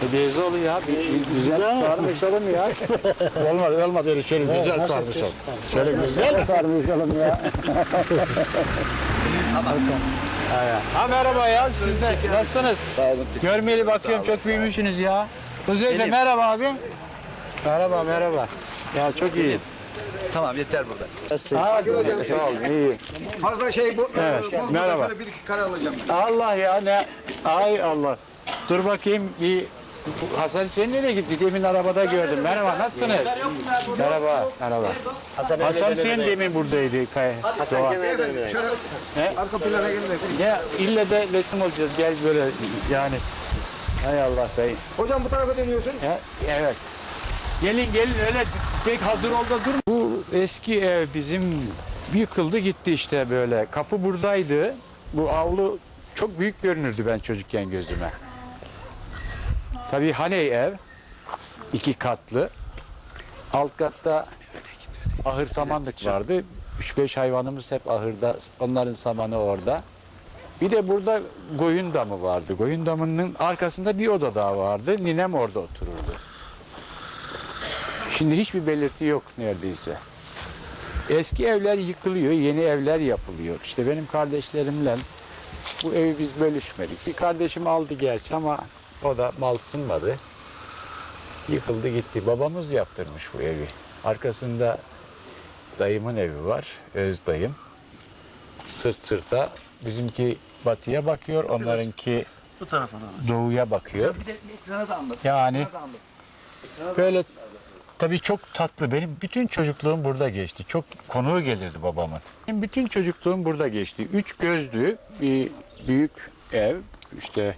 Hediyesi oluyor ya. Bir, bir güzel sarmışalım ya. olmadı olmadı öyle şöyle güzel sarmışalım. Şöyle güzel sarmışalım ya. ha merhaba ya siz de nasılsınız? Sağ olun. Görmeyeli bakıyorum çok büyümüşsünüz ya. Kuzey de merhaba abi. Merhaba merhaba. Ya çok iyi. Tamam yeter burada. Hadi sağ ol iyi. Fazla şey bu. Evet, bozmadan merhaba. Şöyle bir iki kare alacağım. Allah ya ne? Ay Allah. Dur bakayım bir Hasan sen nereye gitti? Demin arabada gördüm. Merhaba nasılsınız? Merhaba, merhaba. Hasan, Hasan sen demin buradaydı. Kay Hasan Efendim şöyle Ne? arka plana gelin. Ya ille de resim olacağız. Gel böyle yani. Hay Allah bey. Hocam bu tarafa dönüyorsun. Ya, evet. Gelin gelin öyle tek hazır ol da dur. Bu eski ev bizim yıkıldı gitti işte böyle. Kapı buradaydı. Bu avlu çok büyük görünürdü ben çocukken gözüme. Tabii haney ev. iki katlı. Alt katta ahır samanlık vardı. 3-5 hayvanımız hep ahırda. Onların samanı orada. Bir de burada koyun damı vardı. Koyun damının arkasında bir oda daha vardı. Ninem orada otururdu. Şimdi hiçbir belirti yok neredeyse. Eski evler yıkılıyor, yeni evler yapılıyor. İşte benim kardeşlerimle bu evi biz bölüşmedik. Bir kardeşim aldı gerçi ama o da mal sınmadı. Yıkıldı gitti. Babamız yaptırmış bu evi. Arkasında dayımın evi var, öz dayım. Sırt sırta. Bizimki batıya bakıyor, onlarınki Bu tarafa doğru. doğuya bakıyor. Bir de ekrana da anlat. Yani böyle tabii çok tatlı. Benim bütün çocukluğum burada geçti. Çok konuğu gelirdi babamın. Benim bütün çocukluğum burada geçti. Üç gözlü bir büyük ev. işte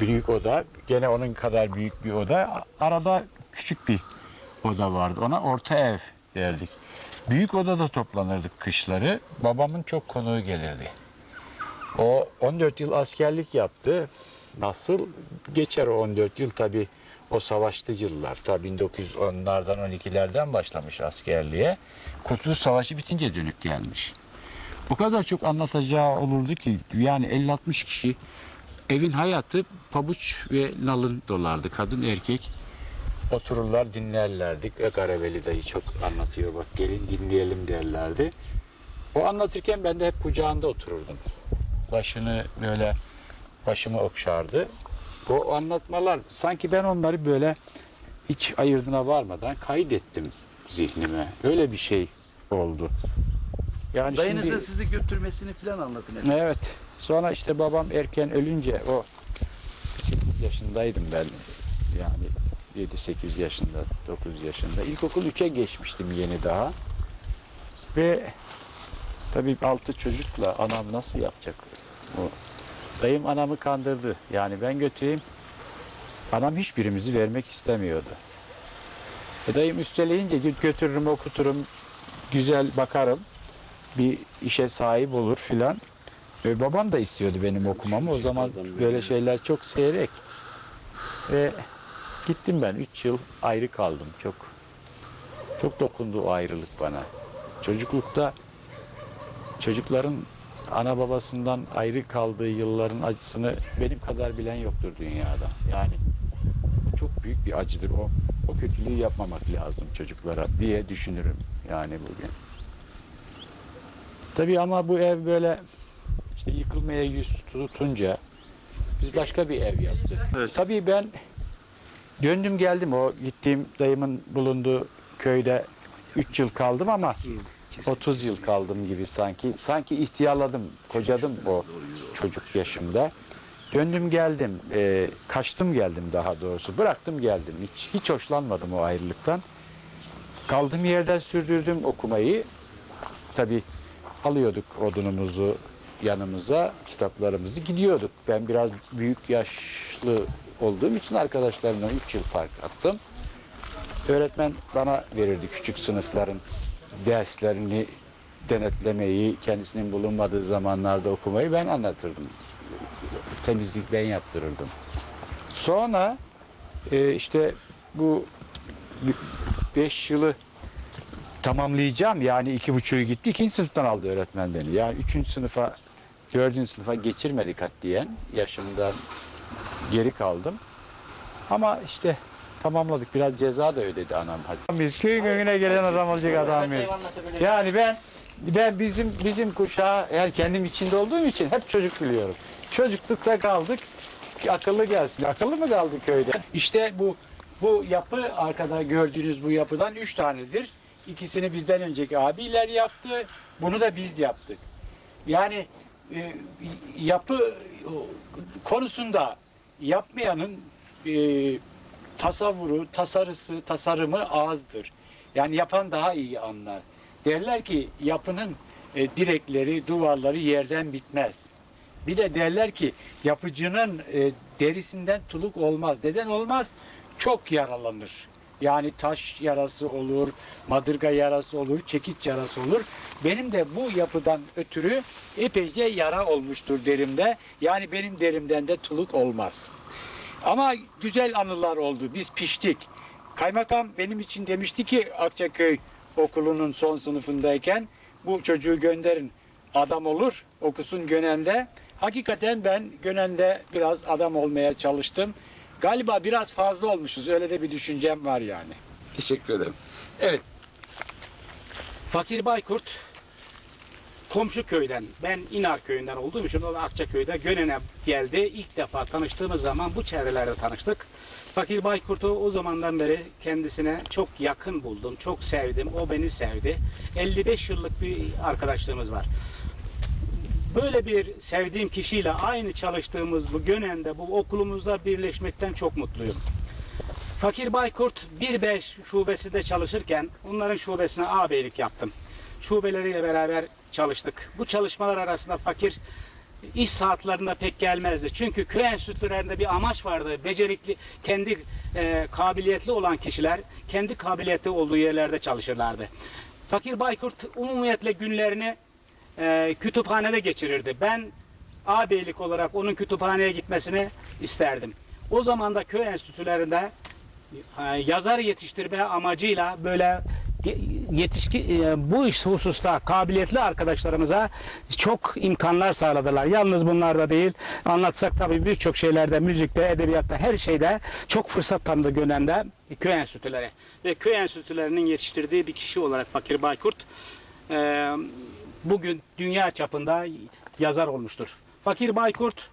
büyük oda. Gene onun kadar büyük bir oda. Arada küçük bir oda vardı. Ona orta ev derdik. Büyük odada toplanırdık kışları. Babamın çok konuğu gelirdi. O 14 yıl askerlik yaptı. Nasıl geçer o 14 yıl tabii o savaşlı yıllar. Ta 1910'lardan 12'lerden başlamış askerliğe. Kurtuluş Savaşı bitince dönüp gelmiş. O kadar çok anlatacağı olurdu ki yani 50-60 kişi evin hayatı pabuç ve nalın dolardı. Kadın erkek otururlar dinlerlerdi. E Garabeli dayı çok anlatıyor bak gelin dinleyelim derlerdi. O anlatırken ben de hep kucağında otururdum. Başını böyle başımı okşardı. O anlatmalar sanki ben onları böyle hiç ayırdına varmadan kaydettim zihnime. Öyle bir şey oldu. Yani Dayınızın şimdi, sizi götürmesini falan anlatın. efendim. evet. Sonra işte babam erken ölünce o 8 yaşındaydım ben. Yani 7-8 yaşında, 9 yaşında. İlkokul 3'e geçmiştim yeni daha. Ve tabii altı çocukla anam nasıl yapacak? O dayım anamı kandırdı. Yani ben götüreyim. Anam hiçbirimizi vermek istemiyordu. E dayım üsteleyince gö- götürürüm okuturum. Güzel bakarım. Bir işe sahip olur filan. Ve babam da istiyordu benim okumamı. O zaman böyle şeyler çok seyrek. Ve gittim ben. Üç yıl ayrı kaldım. Çok çok dokundu o ayrılık bana. Çocuklukta çocukların ana babasından ayrı kaldığı yılların acısını benim kadar bilen yoktur dünyada. Yani bu çok büyük bir acıdır o. O kötülüğü yapmamak lazım çocuklara diye düşünürüm yani bugün. Tabii ama bu ev böyle yıkılmaya yüz tutunca biz başka bir ev yaptık. Tabii ben döndüm geldim o gittiğim dayımın bulunduğu köyde 3 yıl kaldım ama 30 yıl kaldım gibi sanki. Sanki ihtiyarladım, kocadım o çocuk yaşımda. Döndüm geldim, e, kaçtım geldim daha doğrusu. Bıraktım geldim. Hiç, hiç hoşlanmadım o ayrılıktan. Kaldığım yerden sürdürdüm okumayı. Tabii alıyorduk odunumuzu yanımıza, kitaplarımızı gidiyorduk. Ben biraz büyük yaşlı olduğum için arkadaşlarımdan 3 yıl fark attım. Öğretmen bana verirdi küçük sınıfların derslerini denetlemeyi, kendisinin bulunmadığı zamanlarda okumayı ben anlatırdım. Temizlik ben yaptırırdım. Sonra e, işte bu 5 yılı tamamlayacağım. Yani iki buçuğu gitti. İkinci sınıftan aldı öğretmen beni. Yani üçüncü sınıfa, dördüncü sınıfa geçirmedik diyen yaşımdan geri kaldım. Ama işte tamamladık. Biraz ceza da ödedi anam. Biz köyün önüne gelen adam olacak adam mıyız? Yani ben ben bizim bizim kuşağı yani kendim içinde olduğum için hep çocuk biliyorum. Çocuklukta kaldık. Akıllı gelsin. Akıllı mı kaldı köyde? İşte bu bu yapı arkada gördüğünüz bu yapıdan üç tanedir. İkisini bizden önceki abiler yaptı. Bunu da biz yaptık. Yani e, yapı konusunda yapmayanın e, tasavvuru, tasarısı, tasarımı azdır. Yani yapan daha iyi anlar. Derler ki yapının e, direkleri, duvarları yerden bitmez. Bir de derler ki yapıcının e, derisinden tuluk olmaz. Neden olmaz? Çok yaralanır. Yani taş yarası olur, madırga yarası olur, çekiç yarası olur. Benim de bu yapıdan ötürü epeyce yara olmuştur derimde. Yani benim derimden de tuluk olmaz. Ama güzel anılar oldu. Biz piştik. Kaymakam benim için demişti ki Akçaköy okulunun son sınıfındayken bu çocuğu gönderin. Adam olur, okusun Gönen'de. Hakikaten ben Gönen'de biraz adam olmaya çalıştım. Galiba biraz fazla olmuşuz. Öyle de bir düşüncem var yani. Teşekkür ederim. Evet. Fakir Baykurt komşu köyden, ben İnar köyünden olduğum için o da Akçaköy'de Gönen'e geldi. İlk defa tanıştığımız zaman bu çevrelerde tanıştık. Fakir Baykurt'u o zamandan beri kendisine çok yakın buldum, çok sevdim, o beni sevdi. 55 yıllık bir arkadaşlığımız var. Böyle bir sevdiğim kişiyle aynı çalıştığımız bu Gönen'de, bu okulumuzda birleşmekten çok mutluyum. Fakir Baykurt 1-5 şubesinde çalışırken onların şubesine ağabeylik yaptım. Şubeleriyle beraber çalıştık. Bu çalışmalar arasında fakir iş saatlerinde pek gelmezdi. Çünkü köy enstitülerinde bir amaç vardı. Becerikli, kendi e, kabiliyetli olan kişiler kendi kabiliyeti olduğu yerlerde çalışırlardı. Fakir Baykurt umumiyetle günlerini e, kütüphanede geçirirdi. Ben ağabeylik olarak onun kütüphaneye gitmesini isterdim. O zaman da köy enstitülerinde e, yazar yetiştirme amacıyla böyle yetişki e, bu iş hususta kabiliyetli arkadaşlarımıza çok imkanlar sağladılar. Yalnız bunlarda değil. Anlatsak tabii birçok şeylerde, müzikte, edebiyatta, her şeyde çok fırsat tanıdı Gönen'de köy enstitüleri. Ve köy enstitülerinin yetiştirdiği bir kişi olarak Fakir Baykurt e, bugün dünya çapında yazar olmuştur. Fakir Baykurt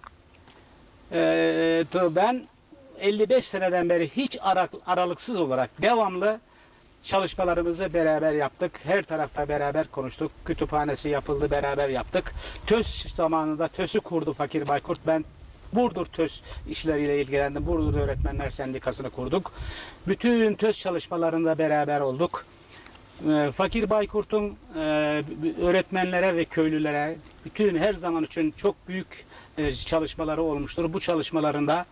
e, ben 55 seneden beri hiç ara- aralıksız olarak devamlı çalışmalarımızı beraber yaptık. Her tarafta beraber konuştuk. Kütüphanesi yapıldı beraber yaptık. TÖS zamanında TÖS'ü kurdu Fakir Baykurt. Ben Burdur TÖS işleriyle ilgilendim. Burdur Öğretmenler Sendikası'nı kurduk. Bütün TÖS çalışmalarında beraber olduk. Ee, Fakir Baykurt'un e, öğretmenlere ve köylülere bütün her zaman için çok büyük e, çalışmaları olmuştur. Bu çalışmalarında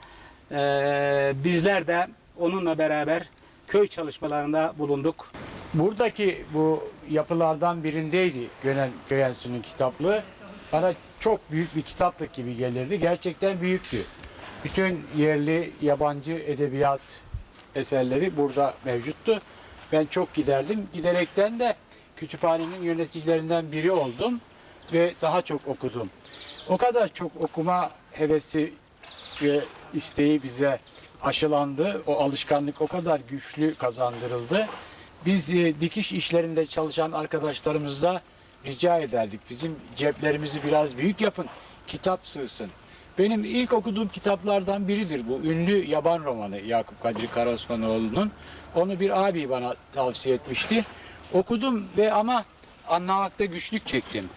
e, bizler de onunla beraber köy çalışmalarında bulunduk. Buradaki bu yapılardan birindeydi Gönen Enstitüsü'nün kitaplığı. Bana çok büyük bir kitaplık gibi gelirdi. Gerçekten büyüktü. Bütün yerli, yabancı edebiyat eserleri burada mevcuttu. Ben çok giderdim. Giderekten de kütüphanenin yöneticilerinden biri oldum ve daha çok okudum. O kadar çok okuma hevesi ve isteği bize aşılandı. O alışkanlık o kadar güçlü kazandırıldı. Biz e, dikiş işlerinde çalışan arkadaşlarımıza rica ederdik. Bizim ceplerimizi biraz büyük yapın. Kitap sığsın. Benim ilk okuduğum kitaplardan biridir bu. Ünlü yaban romanı Yakup Kadri Karaosmanoğlu'nun. Onu bir abi bana tavsiye etmişti. Okudum ve ama anlamakta güçlük çektim.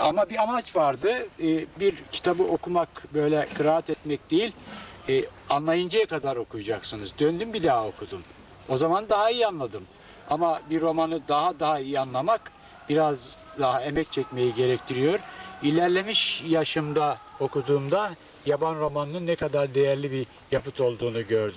Ama bir amaç vardı. Ee, Bir kitabı okumak, böyle kıraat etmek değil, e, anlayıncaya kadar okuyacaksınız. Döndüm bir daha okudum. O zaman daha iyi anladım. Ama bir romanı daha daha iyi anlamak biraz daha emek çekmeyi gerektiriyor. İlerlemiş yaşımda okuduğumda yaban romanının ne kadar değerli bir yapıt olduğunu gördüm.